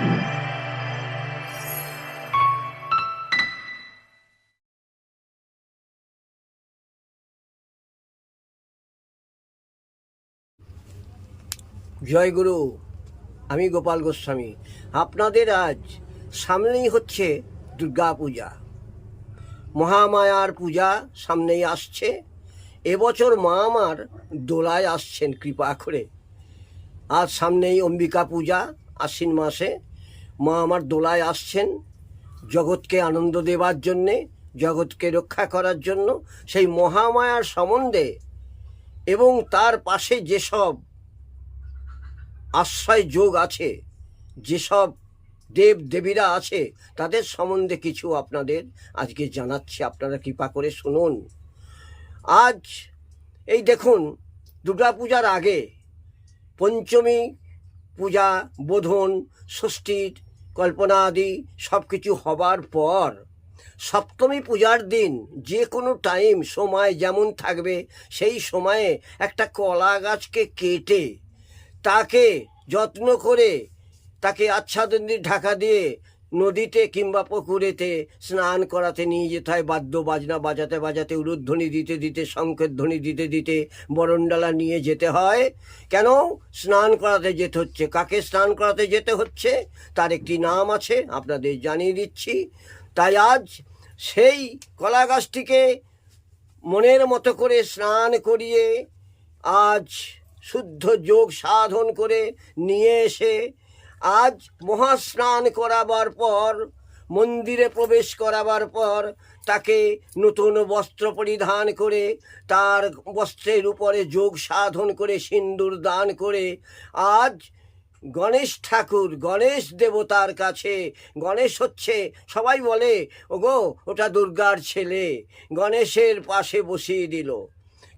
জয় গুরু, আমি গোপাল গোস্বামী। আপনাদের আজ সামনেই হচ্ছে দুর্গা পূজা। মহামায়ার পূজা সামনেই আসছে। এবছর মা আমার দোলায় আসছেন কৃপা করে। আর সামনেই অম্বিকা পূজা আশ্বিন মাসে। মা আমার দোলায় আসছেন জগৎকে আনন্দ দেবার জন্যে, জগৎকে রক্ষা করার জন্য সেই মহামায়ার সম্বন্ধে এবং তার পাশে যেসব আশ্রয় যোগ আছে, যেসব দেব দেবীরা আছে, তাদের সম্বন্ধে কিছু আপনাদের আজকে জানাচ্ছি। আপনারা কৃপা করে শুনুন। আজ এই দেখুন দুর্গাপূজার আগে পঞ্চমী পূজা, বোধন ষষ্ঠীর কল্পনা আদি সব কিছু হবার পর সপ্তমী পূজার দিন যে কোনো টাইম সময় যেমন থাকবে সেই সময়ে একটা কলা গাছকে কেটে তাকে যত্ন করে তাকে আচ্ছাদন দিয়ে ঢাকা দিয়ে নদীতে কিংবা পুকুরেতে স্নান করাতে নিয়ে যেতে হয়, বাদ্য বাজনা বাজাতে বাজাতে, উলুধ্বনি দিতে দিতে শঙ্কের ধ্বনি দিতে দিতে বরণডালা নিয়ে যেতে হয়। কেন? স্নান করাতে যেতে হচ্ছে। কাকে স্নান করাতে যেতে হচ্ছে? তার একটি নাম আছে, আপনাদের জানিয়ে দিচ্ছি। তাই আজ সেই কলা গাছটিকে মনের মতো করে স্নান করিয়ে, আজ শুদ্ধ যোগ সাধন করে নিয়ে এসে আজ মহাস্নান করাবার পর, মন্দিরে প্রবেশ করাবার পর, তাকে নতুন বস্ত্র পরিধান করে, তার বস্ত্রের উপরে যোগ সাধন করে, সিন্দুর দান করে, আজ গণেশ ঠাকুর, গণেশ দেবতার কাছে, গণেশ হচ্ছে, সবাই বলে, ওগো, ওটা দুর্গার ছেলে, গণেশের পাশে বসিয়ে দিল।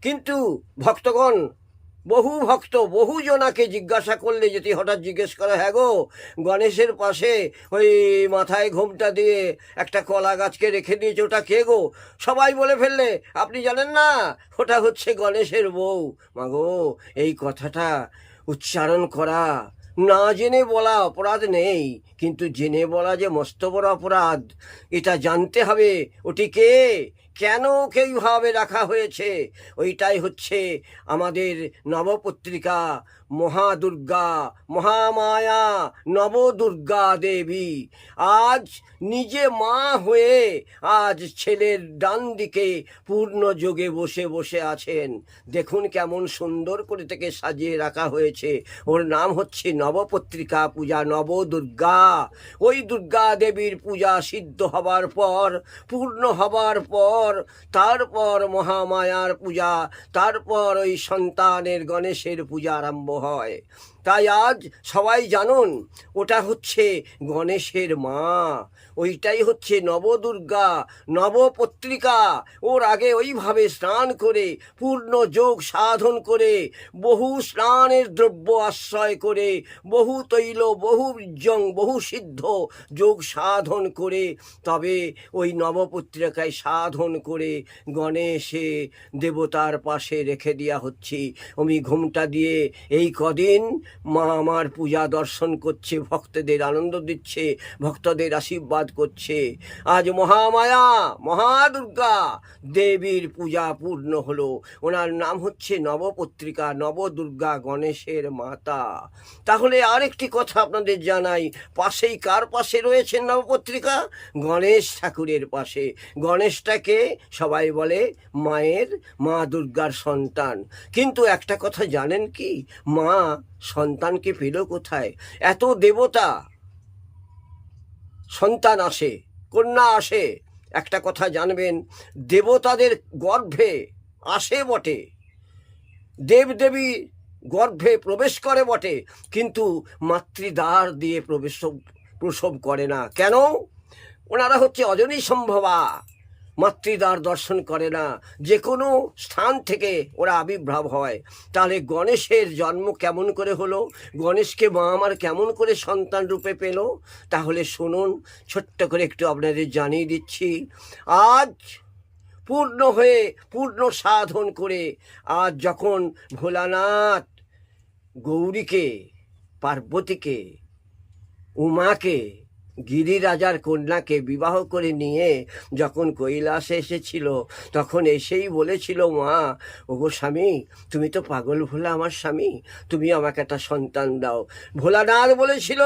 কিন্তু ভক্তগণ বহু ভক্ত, বহু জনাকে জিজ্ঞাসা করলে যদি হঠাৎ জিজ্ঞেস করা হ্যাঁ গো, গণেশের পাশে ওই মাথায় ঘোমটা দিয়ে একটা কলা গাছকে রেখে দিয়েছে, ওটা কে গো? সবাই বলে ফেললে, আপনি জানেন না, ওটা হচ্ছে গণেশের বউ। মাগো এই কথাটা উচ্চারণ করা, না জেনে বলা অপরাধ নেই, কিন্তু জেনে বলা যে মস্ত বড় অপরাধ, এটা জানতে হবে, ওটি কে? কেন ওকে রাখা হয়েছে? ওইটাই হচ্ছে আমাদের নবপত্রিকা মহাদুর্গা, মহামায়া, নবদুর্গা দেবী। আজ নিজে মা হয়ে আজ ছেলের ডান দিকে পূর্ণ যোগে বসে বসে আছেন। দেখুন কেমন সুন্দর করে থেকে সাজিয়ে রাখা হয়েছে। ওর নাম হচ্ছে নবপত্রিকা পূজা, নবদুর্গা। ওই দুর্গা দেবীর পূজা সিদ্ধ হবার পর, পূর্ণ হবার পর, তারপর মহামায়ার পূজা, তারপর ওই সন্তানের গণেশের পূজা আরম্ভ হয়। তাই আজ সবাই জানুন, ওটা হচ্ছে গণেশের মা, ওইটাই হচ্ছে নবদুর্গা, নবপত্রিকা। ওর আগে ওইভাবে স্নান করে, পূর্ণ যোগ সাধন করে, বহু স্নানের দ্রব্য আশ্রয় করে, বহু তৈল, বহু বীর্যং, বহু সিদ্ধ যোগ সাধন করে, তবে ওই নবপত্রিকায় সাধন করে গণেশে দেবতার পাশে রেখে দেওয়া হচ্ছে। আমি ঘুমটা দিয়ে এই কদিন মা আমার পূজা দর্শন করছে, ভক্তদের আনন্দ দিচ্ছে, ভক্তদের আশীর্বাদ করছে। আজ মহামায়া, মহাদুর্গা দেবীর পূজা পূর্ণ হলো। ওনার নাম হচ্ছে নবপত্রিকা, নবদুর্গা গণেশের মাতা। তাহলে আরেকটি কথা আপনাদের জানাই, পাশেই কার পাশে রয়েছেন নবপত্রিকা? গণেশ ঠাকুরের পাশে। গণেশটাকে সবাই বলে মায়ের, মা দুর্গার সন্তান। কিন্তু একটা কথা জানেন কি? মা সন্তানকে পেল কোথায়? এত দেবতা সন্তান আসে, কন্যা আসে। একটা কথা জানবেন, দেবতাদের গর্ভে আসে বটে। দেবদেবী গর্ভে প্রবেশ করে বটে, কিন্তু মাতৃদ্বার দিয়ে প্রবেশ প্রসব করে না। কেন? ওনারা হচ্ছে অজনী সম্ভবা। মাতৃদ্বার দর্শন করে না। যে কোনো স্থান থেকে ওরা আবির্ভাব হয়। তাহলে গণেশের জন্ম কেমন করে হলো? গণেশকে মা আমার কেমন করে সন্তান রূপে পেল? তাহলে শুনুন, ছোট্ট করে একটু আপনাদের জানিয়ে দিচ্ছি। আজ পূর্ণ হয়ে, পূর্ণ সাধন করে, আজ যখন ভোলানাথ গৌরীকে, পার্বতীকে, উমাকে গিরিরাজার কন্যাকে বিবাহ করে নিয়ে যখন কৈলাসে এসেছিল, তখন এসেই বলেছিল, মা, ওগো স্বামী, তুমি তো পাগল ভোলা আমার স্বামী, তুমি আমাকে একটা সন্তান দাও। ভোলানাথ বলেছিল,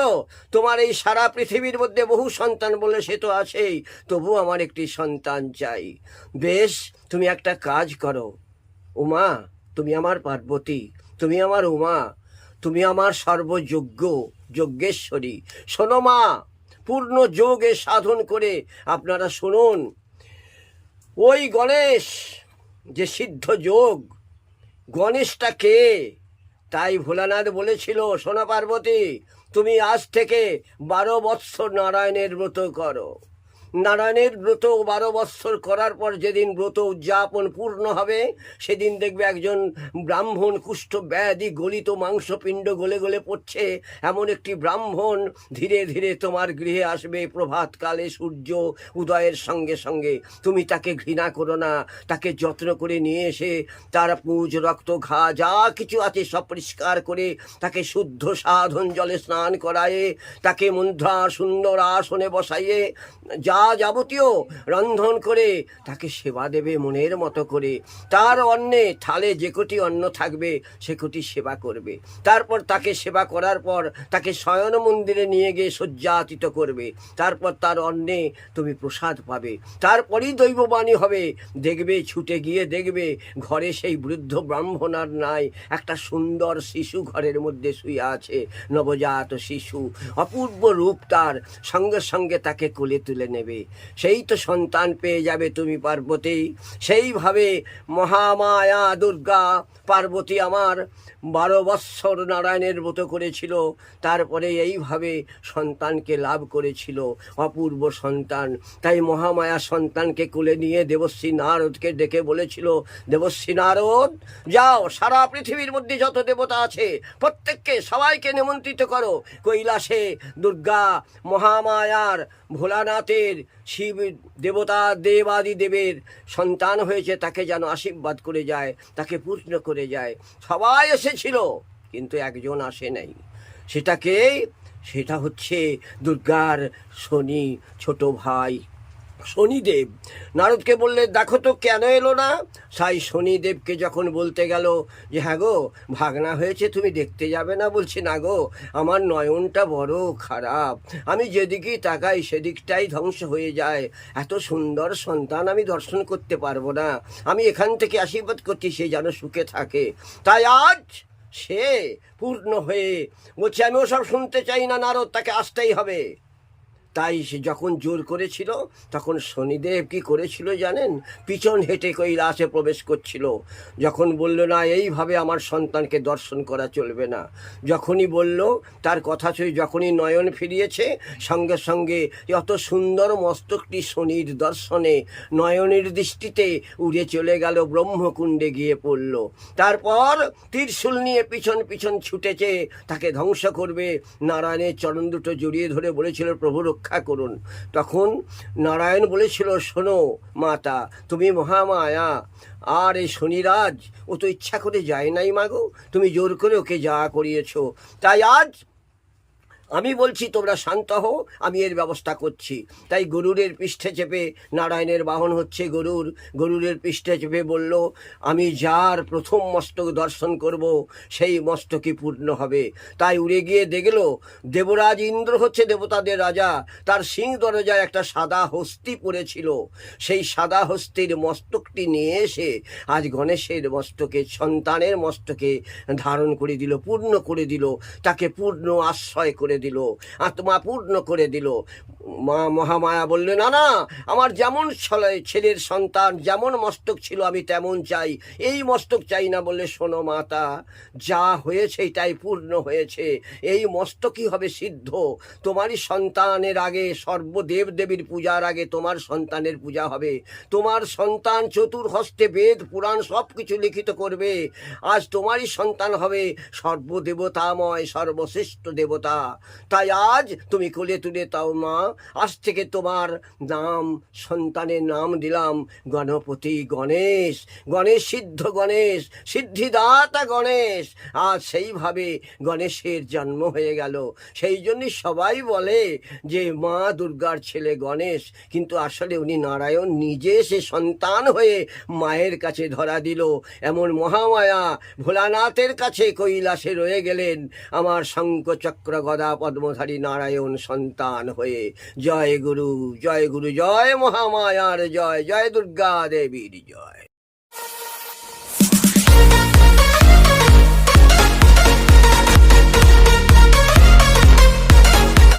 তোমার এই সারা পৃথিবীর মধ্যে বহু সন্তান বলে সে তো আছেই তবু আমার একটি সন্তান চাই। বেশ, তুমি একটা কাজ করো। উমা, তুমি আমার পার্বতী, তুমি আমার উমা, তুমি আমার সর্বযোগ্য, যজ্ঞেশ্বরী। শোনো মা পূর্ণ যোগে সাধন করে আপনারা শুনুন। ওই গণেশ যে সিদ্ধ যোগ, গণেশটা কে? তাই ভোলানাথ বলেছিল, সোনা পার্বতী, তুমি আজ থেকে বারো বৎসর নারায়ণের ব্রত করো। নারায়ণের ব্রত বারো বৎসর করার পর যেদিন ব্রত উদযাপন পূর্ণ হবে, সেদিন দেখবে একজন ব্রাহ্মণ কুষ্ঠ ব্যাধি গলিত মাংসপিণ্ড গলে গলে পড়ছে। এমন একটি ব্রাহ্মণ ধীরে ধীরে তোমার গৃহে আসবে, প্রভাতকালে সূর্য উদয়ের সঙ্গে সঙ্গে। তুমি তাকে ঘৃণা করো না, তাকে যত্ন করে নিয়ে এসে তার পুজ, রক্ত, ঘা, যা কিছু আছে সব পরিষ্কার করে তাকে শুদ্ধ সাধন জলে স্নান করায়ে, তাকে মুন্দ্রা সুন্দর আসনে বসাইয়ে, যা যাবতীয় রন্ধন করে, তাকে সেবা দেবে মনের মতো করে। তার অন্নে থালে যে কটি অন্ন থাকবে, সে কটি সেবা করবে। তারপর তাকে সেবা করার পর তাকে শয়ন মন্দিরে নিয়ে গিয়ে শয্যাতীত করবে। তারপর তার অন্নে তুমি প্রসাদ পাবে। তারপরেই দৈববাণী হবে। দেখবে, ছুটে গিয়ে দেখবে, ঘরে সেই বৃদ্ধ ব্রাহ্মণার নাই। একটা সুন্দর শিশু ঘরের মধ্যে শুয়ে আছে, নবজাত শিশু। অপূর্ব রূপ তার। সঙ্গে সঙ্গে তাকে কোলে তুলে নেবে। সেই তো সন্তান পেয়ে যাবে তুমি পার্বতী। সেইভাবে মহামায়া দুর্গা পার্বতী আমার বারো বৎসর নারায়ণের মতো করেছিল। তারপরে এইভাবে সন্তানকে লাভ করেছিল। অপূর্ব সন্তান। তাই মহামায়া সন্তানকে কুলে নিয়ে দেবশ্রী নারদকে ডেকে বলেছিল, দেবশ্রী নারদ, যাও, সারা পৃথিবীর মধ্যে যত দেবতা আছে, প্রত্যেককে সবাইকে নিমন্ত্রিত করো। কৈলাসে দুর্গা মহামায়ার ভোলানাথের শিব দেবতা দেবাদি দেবের সন্তান হয়েছে, তাকে যেন আশীর্বাদ করে যায়, তাকে পূর্ণ করে যায়। সবাই এসেছিল, কিন্তু একজন আসে নাই। সেটাকে, সেটা হচ্ছে দুর্গার শনি ছোট ভাই। শনিদেব। নারদকে বললে, দেখো তো কেন এলো না? সাই শনিদেবকে যখন বলতে গেল যে হ্যাঁ গো, ভাগনা হয়েছে, তুমি দেখতে যাবে না? বলছি, না গো, আমার নয়নটা বড় খারাপ। আমি যেদিকেই তাকাই, সেদিকটাই ধ্বংস হয়ে যায়। এত সুন্দর সন্তান আমি দর্শন করতে পারব না। আমি এখান থেকে আশীর্বাদ করছি, সে যেন সুখে থাকে। তাই আজ সে পূর্ণ হয়ে বলছে আমি ওসব শুনতে চাই না, নারদ, তাকে আসতেই হবে। তাই সে যখন জোর করেছিল, তখন শনিদেব কি করেছিল জানেন? পিছন হেঁটে কৈলাসে প্রবেশ করছিল। যখন বলল, না, এইভাবে আমার সন্তানকে দর্শন করা চলবে না। যখনই বলল, তার কথা ছই যখনই নয়ন ফিরিয়েছে, সঙ্গে সঙ্গে অত সুন্দর মস্তকটি শনির দর্শনে, নয়নের দৃষ্টিতে উড়ে চলে গেল, ব্রহ্মকুণ্ডে গিয়ে পড়ল। তারপর ত্রিশূল নিয়ে পিছন পিছন ছুটেছে, তাকে ধ্বংস করবে। নারায়ণের চরণ দুটো জড়িয়ে ধরে বলেছিল, প্রভু রক্ষা করুন। তখন নারায়ণ বলেছিল, শোনো মাতা, তুমি মহামায়া। আর এই শনিরাজ, ও তো ইচ্ছা করে যায় নাই মাগো তুমি জোর করে ওকে যা করিয়েছ। তাই আজ আমি বলছি, তোমরা শান্ত হও, আমি এর ব্যবস্থা করছি। তাই গরুরের পৃষ্ঠে চেপে নারায়ণের বাহন হচ্ছে গরুর। গরুরের পৃষ্ঠে চেপে বলল, আমি যার প্রথম মস্তক দর্শন করব, সেই মস্তকই পূর্ণ হবে। তাই উড়ে গিয়ে দেখল, দেবরাজ ইন্দ্র হচ্ছে দেবতাদের রাজা। তার সিং দরজায় একটা সাদা হস্তি পড়েছিল। সেই সাদা হস্তির মস্তকটি নিয়ে এসে আজ গণেশের মস্তকে, সন্তানের মস্তকে ধারণ করে দিল, পূর্ণ করে দিল। তাকে পূর্ণ আশ্রয় করে দিল আত্মা পূর্ণ করে দিল। মা মহামায়া বললে, না না, আমার যেমন ছলে- ছেলের সন্তান যেমন মস্তক ছিল, আমি তেমন চাই। এই মস্তক চাই না বললে শোনো মাতা, যা হয়েছে এটাই পূর্ণ হয়েছে। এই মস্তকই হবে সিদ্ধ। তোমারই সন্তানের আগে, সর্বদেব দেবীর পূজার আগে তোমার সন্তানের পূজা হবে। তোমার সন্তান চতুর্হস্তে বেদ, পুরাণ সব কিছু লিখিত করবে। আজ তোমারই সন্তান হবে সর্বদেবতাময়, সর্বশ্রেষ্ঠ দেবতা। তাই আজ তুমি কোলে তুলে তাও মা আজ থেকে তোমার নাম, সন্তানের নাম দিলাম গণপতি গণেশ গণেশ সিদ্ধ গণেশ, সিদ্ধিদাতা গণেশ। আজ সেইভাবে গণেশের জন্ম হয়ে গেল। সেই জন্য সবাই বলে যে, মা দুর্গার ছেলে গণেশ। কিন্তু আসলে উনি নারায়ণ নিজে সে সন্তান হয়ে মায়ের কাছে ধরা দিল। এমন মহামায়া ভোলানাথের কাছে কৈলাসে রয়ে গেলেন আমার শঙ্খ চক্র গদা পদ্মধারী নারায়ণ সন্তান হয়ে। জয় গুরু জয় গুরু জয় মহামায়ার জয় জয় দুর্গা দেবীর জয়।